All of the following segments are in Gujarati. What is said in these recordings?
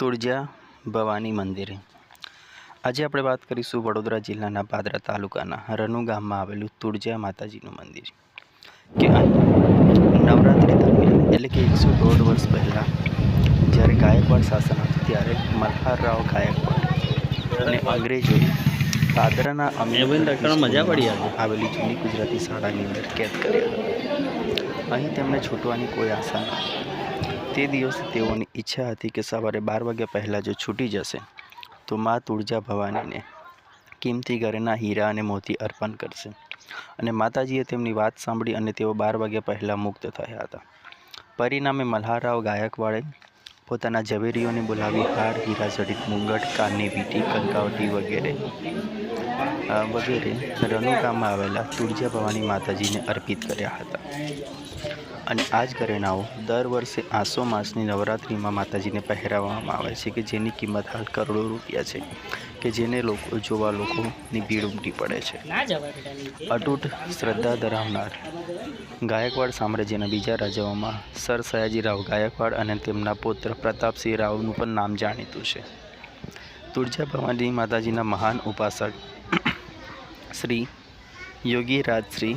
તુળજા ભવાની મંદિર. આજે આપણે વાત કરીશું વડોદરા જિલ્લાના પાદરા તાલુકાના રનુ ગામમાં આવેલું તુળજા માતાજીનું મંદિર. કે નવરાત્રિ દરમિયાન એટલે કે એકસો દોઢ વર્ષ પહેલાં જ્યારે ગાયકવાડ શાસન હતું ત્યારે મલ્હારરાવ ગાયકવાડ અને અંગ્રેજોએ પાદરાના મજા પડી આવેલી જૂની ગુજરાતી શાળાની અંદર કેદ કર્યા અહીં તેમને છૂટવાની કોઈ આશા ન હતી. તે દિવસે તેઓની ઈચ્છા હતી કે સવારે બાર વાગ્યા પહેલાં જો છૂટી જશે. તો મા તુળજા ભવાનીને કિંમતી ઘરેના હીરા અને મોતી અર્પણ કરશે. અને માતાજીએ તેમની વાત સાંભળી અને તેઓ બાર વાગ્યા પહેલાં મુક્ત થયા હતા. પરિણામે મલ્હારરાવ ગાયકવાડે પોતાના ઝવેરીઓને બોલાવી હાર, હીરા જડિત મુંગટ, કાનની વીટી, કંકાવટી વગેરે વગેરે ગામમાં આવેલા તુળજા ભવાની માતાજીને અર્પિત કર્યા હતા. અને આ જ ઘરેણાઓ દર વર્ષે આસો માસની નવરાત્રિમાં માતાજીને પહેરાવવામાં આવે છે કે જેની કિંમત હાલ કરોડો રૂપિયા છે કે જેને લોકો જોવા લોકોની ભીડ ઉમટી પડે છે. અતૂટ શ્રદ્ધા ધરાવનાર ગાયકવાડ સામ્રાજ્યના બીજા રાજાઓમાં સર સયાજીરાવ ગાયકવાડ અને તેમના પુત્ર પ્રતાપસિંહ રાવનું પણ નામ જાણીતું છે તુળજા ભવાની માતાજીના મહાન ઉપાસક શ્રી યોગીરાજ શ્રી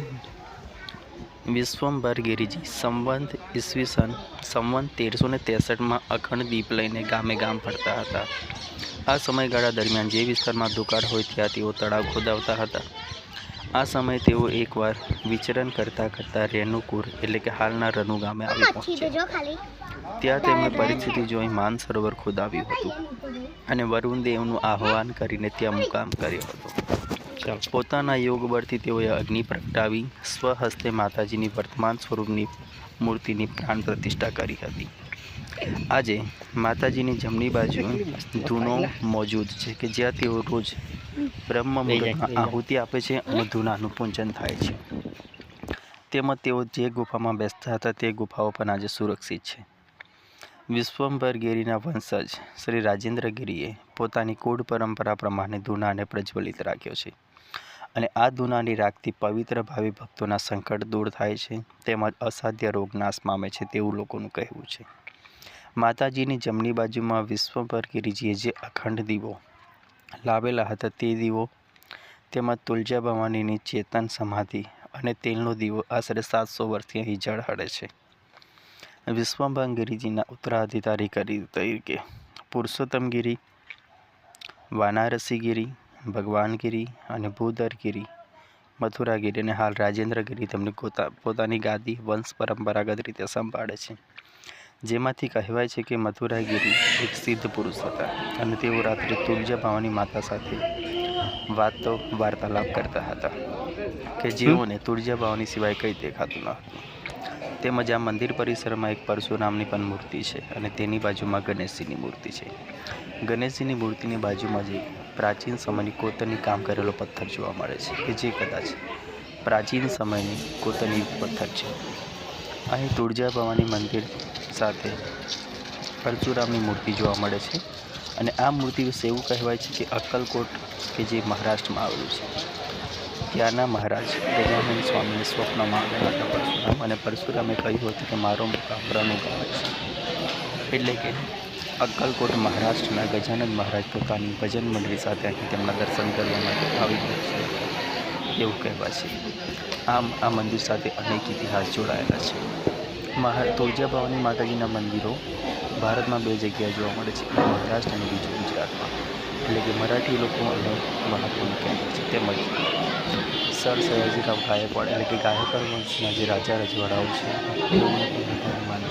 વિશ્વંભર ગિરિજી સંવંત ઈસવીસન સંવંત તેરસો ને ત્રેસઠમાં અખંડ દીપ લઈને ગામે ગામ ફરતા હતા. આ સમયગાળા દરમિયાન જે વિસ્તારમાં દુકાળ હોય ત્યાં તેઓ તળાવ ખોદાવતા હતા. આ સમયે તેઓ એકવાર વિચરણ કરતા કરતા રેણુકુર એટલે કે હાલના રનુ ગામે આવી પહોંચ્યા. ત્યાં તેમણે પરિસ્થિતિ જોઈ માન સરોવર ખોદાવ્યું હતું અને વરુણ દેવનું આહવાન કરીને ત્યાં મુકામ કર્યો હતો. પોતાના યોગ બળથી તેઓએ અગ્નિ પ્રગટાવી સ્વહસ્તે માતાજીની વર્તમાન સ્વરૂપની મૂર્તિની પ્રાણ પ્રતિષ્ઠા કરી હતી. આજે માતાજીની જમણી બાજુ ધૂનો મોજૂદ છે કે જ્યાં તેઓ રોજ બ્રહ્મ મુહૂર્તમાં આહુતિ આપે છે અને ધૂનાનું પૂજન થાય છે. તેમજ તેઓ જે ગુફામાં બેસતા હતા તે ગુફાઓ પણ આજે સુરક્ષિત છે. વિશ્વંભર ગિરીના વંશજ શ્રી રાજેન્દ્ર ગિરીએ પોતાની કુળ પરંપરા પ્રમાણે ધૂનાને પ્રજ્વલિત રાખ્યો છે. અને આ દુનાની રાખતી પવિત્ર ભાવિ ભક્તોના સંકટ દૂર થાય છે, તેમજ અસાધ્ય રોગ નાશ પામે છે તેવું લોકોનું કહેવું છે. માતાજીની જમણી બાજુમાં વિશ્વભર ગિરિજીએ જે અખંડ દીવો લાવેલા હતા તે દીવો તેમજ તુલજા ભવાનીની ચેતન સમાધિ અને તેલનો દીવો આશરે સાતસો વર્ષથી અહીં ઝળહળે છે. વિશ્વભર વિશ્વંભર ઉત્તરાધિકારી કરી તરીકે પુરુષોત્તમગીરી વાનારસીગીરી ભગવાનગીરી અને ભૂદરગીરી મથુરાગીરી અને હાલ રાજેન્દ્રગીરી તેમની પોતા પોતાની ગાદી વંશ પરંપરાગત રીતે સંભાળે છે. જેમાંથી કહેવાય છે કે મથુરાગીરી એક સિદ્ધ પુરુષ હતા અને તેઓ રાત્રે તુલજા ભાવાની માતા સાથે વાતો વાર્તાલાપ કરતા હતા કે જેઓને તુલજા ભાવાની સિવાય કંઈ દેખાતું ન હતું. તેમજ આ મંદિર પરિસરમાં એક પરશુરામની પણ મૂર્તિ છે અને તેની બાજુમાં ગણેશજીની મૂર્તિ છે. ગણેશજીની મૂર્તિની બાજુમાં જ પ્રાચીન સમયની કોતરની કામ કરેલો પથ્થર જોવા મળે છે, કે જે કદાચ પ્રાચીન સમયની કોતરની પથ્થર છે. અહીં તુળજા ભવાની મંદિર સાથે પરશુરામની મૂર્તિ જોવા મળે છે અને આ મૂર્તિ વિશે એવું કહેવાય છે કે અક્કલકોટ, કે જે મહારાષ્ટ્રમાં આવેલું છે. ત્યાંના મહારાજ ગજાનંદ સ્વામીને સ્વપ્નમાં આવ્યા હતા પરશુરામ અને પરશુરામે કહ્યું હતું કે મારો મુકામ રનુગામ છે. એટલે કે અક્કલકોટ મહારાષ્ટ્રના ગજાનંદ મહારાજ પોતાની ભજન મંડળી સાથે અહીં તેમના દર્શન કરવા માટે આવી ગયા છે. એવું કહેવાય છે. આમ આ મંદિર સાથે અનેક ઇતિહાસ જોડાયેલા છે. મહા તુળજાભવાની માતાજીના મંદિરો ભારતમાં બે જગ્યાએ જોવા મળે છે. મહારાષ્ટ્ર અને બીજું ગુજરાતમાં. એટલે કે મરાઠી લોકો અને મહત્વનું કેન્દ્ર છે. તેમજ સર સયાજીરાવ ગાયકવાડ, એટલે કે ગાયકવાડ વંશના જે રાજા રજવાડાઓ છે તેઓને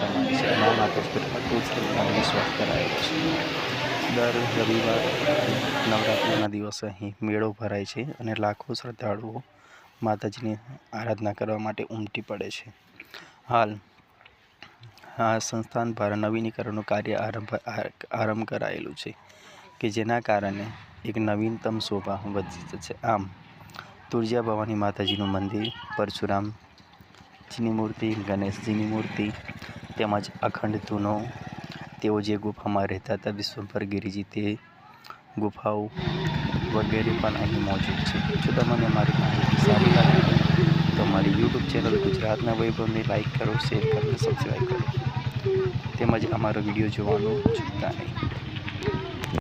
માનવામાં આવે છે શ્રદ્ધા અને વિશ્વાસ કરાયેલો છે દર રવિવાર નવરાત્રિના દિવસે અહીં મેળો ભરાય છે અને લાખો શ્રદ્ધાળુઓ માતાજીની આરાધના કરવા માટે ઉમટી પડે છે હાલ આ સંસ્થાન દ્વારા નવીનીકરણનું કાર્ય આરંભ આરંભ કરાયેલું છે કે જેના કારણે એક નવીનતમ શોભા વધી છે આમ તુળજા ભવાની માતાજીનું મંદિર પરશુરામજીની મૂર્તિ ગણેશજીની મૂર્તિ તેમજ અખંડ ધૂનો. તેઓ જે ગુફામાં રહેતા હતા વિશ્વભર ગિરિજી તે ગુફાઓ વગેરે પણ અહીં મોજૂદ છે. જો તમને મારી માહિતી સારી લાગે તો મારી યુટ્યુબ ચેનલ ગુજરાતના વૈભવને લાઈક કરો, શેર કરો સબસ્ક્રાઈબ કરો. તેમજ અમારો વીડિયો જોવાનું ચૂકતા નહીં.